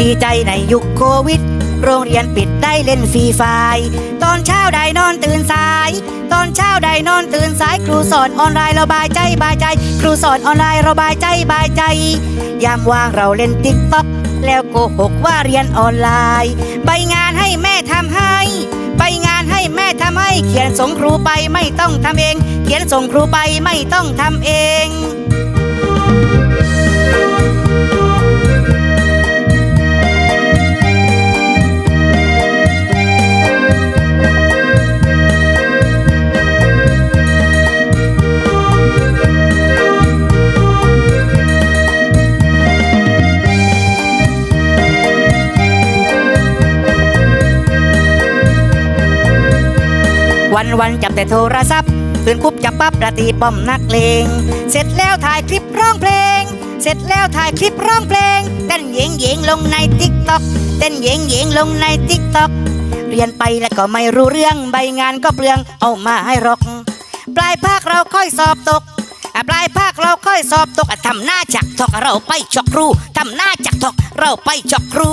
ดีใจในยุคโควิด โรงเรียนปิดได้เล่นฟรีไฟตอนเช้าได้นอนตื่นสาย ตอนเช้าได้นอนตื่นสาย ครูสอนออนไลน์เราบายใจบายใจ ครูสอนออนไลน์เราบายใจบายใจ ยามว่างเราเล่นติ๊กต็อกแล้วโกหกว่าเรียนออนไลน์ใบงานให้แม่ทำให้ใบงานให้แม่ทำให้ เขียนส่งครูไปไม่ต้องทำเอง เขียนส่งครูไปไม่ต้องทำเอง วันวันจับแต่โทรศัพท์ตื่นปุ๊บจับปั๊บระตีป้อมนักเลง เสร็จแล้วถ่ายคลิปร้องเพลง เสร็จแล้วถ่ายคลิปร้องเพลง เต้นเยงเยงลงในติ๊กต็อกเต้นเยงเยงลงในติ๊กต็อกเรียนไปแล้วก็ไม่รู้เรื่องใบงานก็เปลืองเอามาให้รอกปลายภาคเราค่อยสอบตกปลายภาคเราค่อยสอบตกทำหน้าจักทอกเราไปจอกครูทำหน้าจักทอกเราไปจอกครู